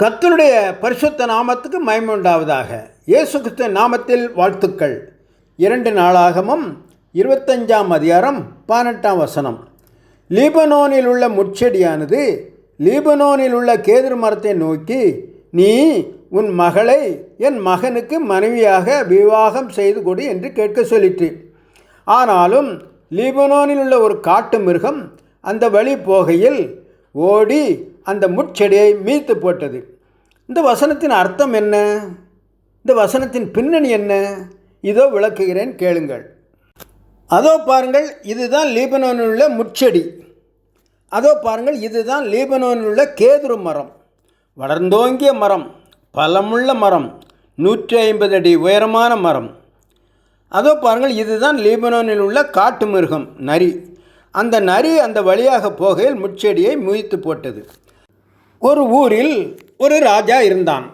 கத்தனுடைய பரிசுத்த நாமத்துக்கு மயமுண்டாவதாக இயேசு கிறிஸ்து நாமத்தில் வாழ்த்துக்கள். இரண்டு நாளாகமும் இருபத்தஞ்சாம் அதிகாரம் பதினெட்டாம் வசனம். லீபனோனில் உள்ள முட்செடியானது லீபனோனில் உள்ள கேதுரு மரத்தை நோக்கி நீ உன் மகளை என் மகனுக்கு மனைவியாக விவாகம் செய்து கொடு என்று கேட்க சொல்லிற்று. ஆனாலும் லீபனோனில் உள்ள ஒரு காட்டு மிருகம் அந்த வழி போகையில் ஓடி அந்த முட்செடியை மீத்து போட்டது. இந்த வசனத்தின் அர்த்தம் என்ன? இந்த வசனத்தின் பின்னணி என்ன? இதோ விளக்குகிறேன் கேளுங்கள். அதோ பாருங்கள் இதுதான் லீபனோனில் உள்ள முட்செடி. அதோ பாருங்கள் இதுதான் லீபனோனில் உள்ள கேதுரு மரம். வளர்ந்தோங்கிய மரம் பலமுள்ள மரம் நூற்றி ஐம்பது அடி உயரமான மரம். அதோ பாருங்கள் இதுதான் லீபனோனில் உள்ள காட்டு மிருகம் நரி. அந்த நரி அந்த வழியாக போகையில் முட்செடியை முயத்து போட்டது. ஒரு ஊரில் ஒரு ராஜா இருந்தான்.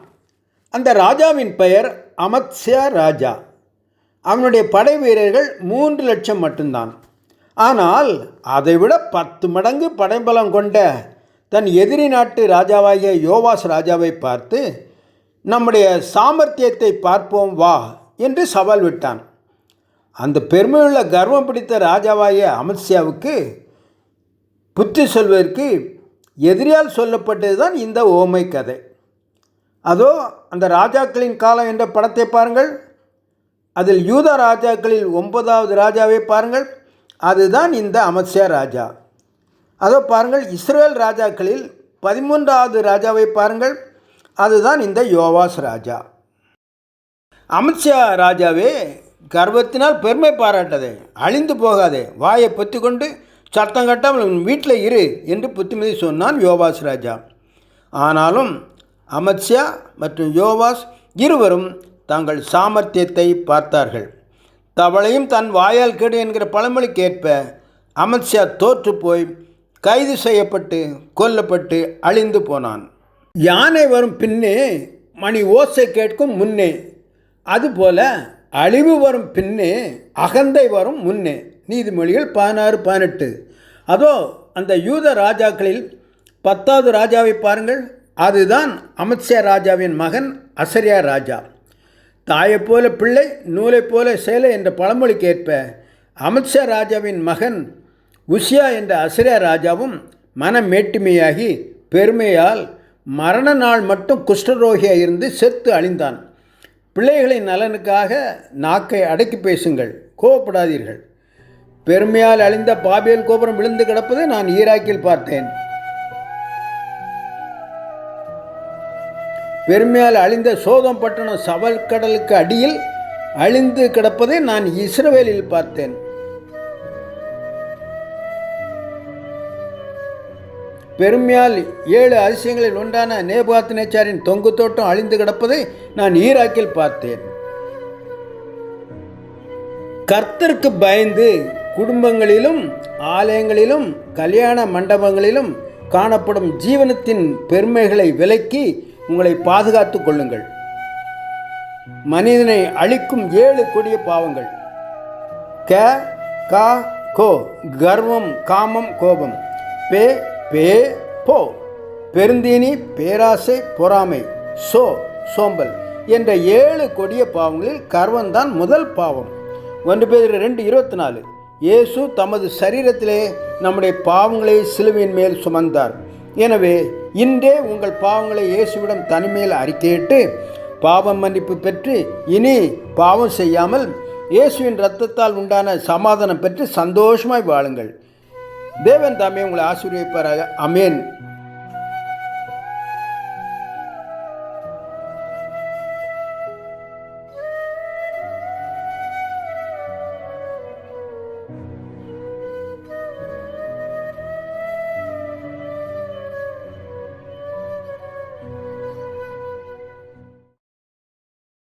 அந்த ராஜாவின் பெயர் அமத்ஸ்யா ராஜா. அவனுடைய படை வீரர்கள் மூன்று லட்சம் மட்டும்தான். ஆனால் அதைவிட பத்து மடங்கு படைபலம் கொண்ட தன் எதிரி நாட்டு ராஜாவாகிய யோவாஸ் ராஜாவை பார்த்து நம்முடைய சாமர்த்தியத்தை பார்ப்போம் வா என்று சவால் விட்டான். அந்த பெருமையுள்ள கர்வம் பிடித்த ராஜாவாகிய அமித்ஷாவுக்கு புத்தி சொல்வதற்கு எதிரியால் சொல்லப்பட்டது தான் இந்த ஓமை கதை. அதோ அந்த ராஜாக்களின் காலம் என்ற படத்தை பாருங்கள். அதில் யூத ராஜாக்களில் ஒன்பதாவது ராஜாவை பாருங்கள். அதுதான் இந்த அமத்ஷா ராஜா. அதோ பாருங்கள் இஸ்ரேல் ராஜாக்களில் பதிமூன்றாவது ராஜாவை பாருங்கள். அதுதான் இந்த யோவாஸ் ராஜா. அமித்ஷா ராஜாவே கர்வத்தினால் பெருமை பாராட்டதே அழிந்து போகாதே வாயை பொத்திக்கொண்டு சத்தம் கட்டாமல் உன் வீட்டில் இரு என்று புத்திமதி சொன்னான் யோவாஸ் ராஜா. ஆனாலும் அமித்ஷா மற்றும் யோவாஸ் இருவரும் தங்கள் சாமர்த்தியத்தை பார்த்தார்கள். தவளையும் தன் வாயால் கெடு என்கிற பழமொழிக்கேற்ப அமித்ஷா தோற்று போய் கைது செய்யப்பட்டு கொல்லப்பட்டு அழிந்து போனான். யானை வரும் பின்னே மணி ஓசை கேட்கும் முன்னே அதுபோல அழிவு வரும் பின்னே அகந்தை வரும் முன்னே. நீதிமொழிகள் பதினாறு பதினெட்டு. அதோ அந்த யூத ராஜாக்களில் பத்தாவது ராஜாவை பாருங்கள். அதுதான் அமித்ஷா ராஜாவின் மகன் அசரியா ராஜா. தாயைப் போல பிள்ளை நூலைப் போல சேலை என்ற பழமொழிக்கேற்ப அமித்ஷா ராஜாவின் மகன் உஷியா என்ற அசரியா ராஜாவும் மனம் பெருமையால் மரண நாள் மட்டும் குஷ்டரோகியாக இருந்து செத்து அழிந்தான். பிள்ளைகளின் நலனுக்காக நாக்கை அடக்கி பேசுங்கள். கோவப்படாதீர்கள். பெருமையால் அழிந்த பாபியல் கோபுரம் விழுந்து கிடப்பதை நான் ஈராக்கில் பார்த்தேன். பெருமையால் அழிந்த சோதம் பட்டணம் சவல் கடலுக்கு அடியில் அழிந்து கிடப்பதை நான் இஸ்ரவேலில் பார்த்தேன். பெருமையால் ஏழு அதிசயங்களில் உண்டான நேபாத் நேச்சாரின் தொங்கு தோட்டம் அழிந்து கிடப்பதை நான் ஈராக்கில் பார்த்தேன். கர்த்தருக்கு பயந்து குடும்பங்களிலும் ஆலயங்களிலும் கல்யாண மண்டபங்களிலும் காணப்படும் ஜீவனத்தின் பெருமைகளை விலக்கி உங்களை பாதுகாத்து கொள்ளுங்கள். மனிதனை அழிக்கும் ஏழு கொடிய பாவங்கள். க கா கோ கர்வம் காமம் கோபம். பே பே போ. பெருந்தீனி பேராசை பொறாமை. சோ சோம்பல் என்ற ஏழு கொடிய பாவங்களில் கர்வம்தான் முதல் பாவம். ஒன்று பேர் ரெண்டு இருபத்தி நாலு. இயேசு தமது சரீரத்திலே நம்முடைய பாவங்களை சிலுவையின் மேல் சுமந்தார். எனவே இன்றே உங்கள் பாவங்களை இயேசுவிடம் தனிமையில் அறிக்கையிட்டு பாவம் மன்னிப்பு பெற்று இனி பாவம் செய்யாமல் இயேசுவின் ரத்தத்தால் உண்டான சமாதானம் பெற்று சந்தோஷமாய் வாழுங்கள். தேவன் தாமே உங்களை ஆசீர்வதிப்பாராக. அமேன்